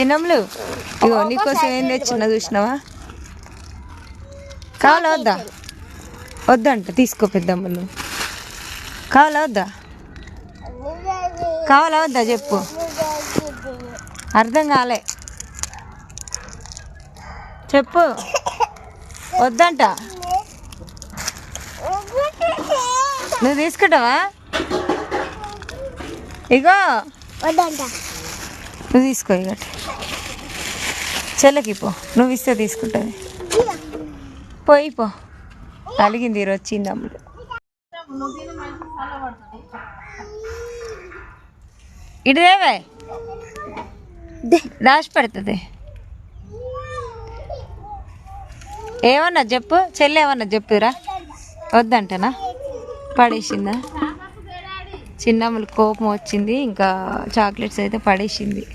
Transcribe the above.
చిన్నమ్ములు? ఇగో నీకోసం ఏం తెచ్చిన చూసినావా? కావాలా వద్దా? వద్దంట తీసుకో పెద్దమ్మలు కావాలా వద్దా? కావాలా వద్దా చెప్పు. అర్థం కాలే. చెప్పు. వద్దంట. నువ్వు తీసుకుంటావా? ఇగో. వద్దంట. నువ్వు తీసుకో ఇక. చెల్లకి పో. నువ్వు ఇస్తే తీసుకుంటుంది. పోయి పో. అలిగింది ఈరోజు చిన్నమ్ముడు. ఇటు దేవే దాచి పెడుతుంది. ఏమన్నా చెప్పు. చెల్లి ఏమన్నా చెప్పురా? వద్దంటనా? పడేసిందా? చిన్నమ్మలు కోపం వచ్చింది. ఇంకా చాక్లెట్స్ అయితే పడేసింది.